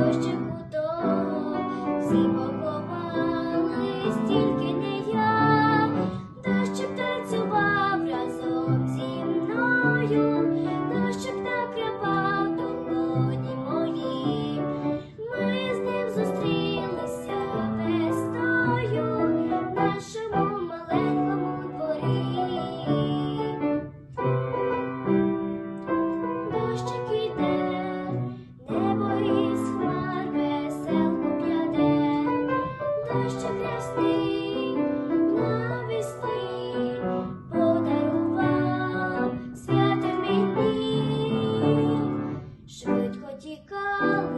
дощику то всі поховались стільки не. потікали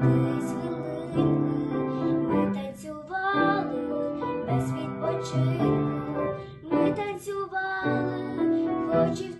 кудись хвилинки, ми танцювали без відпочинку, ми танцювали, хоч і в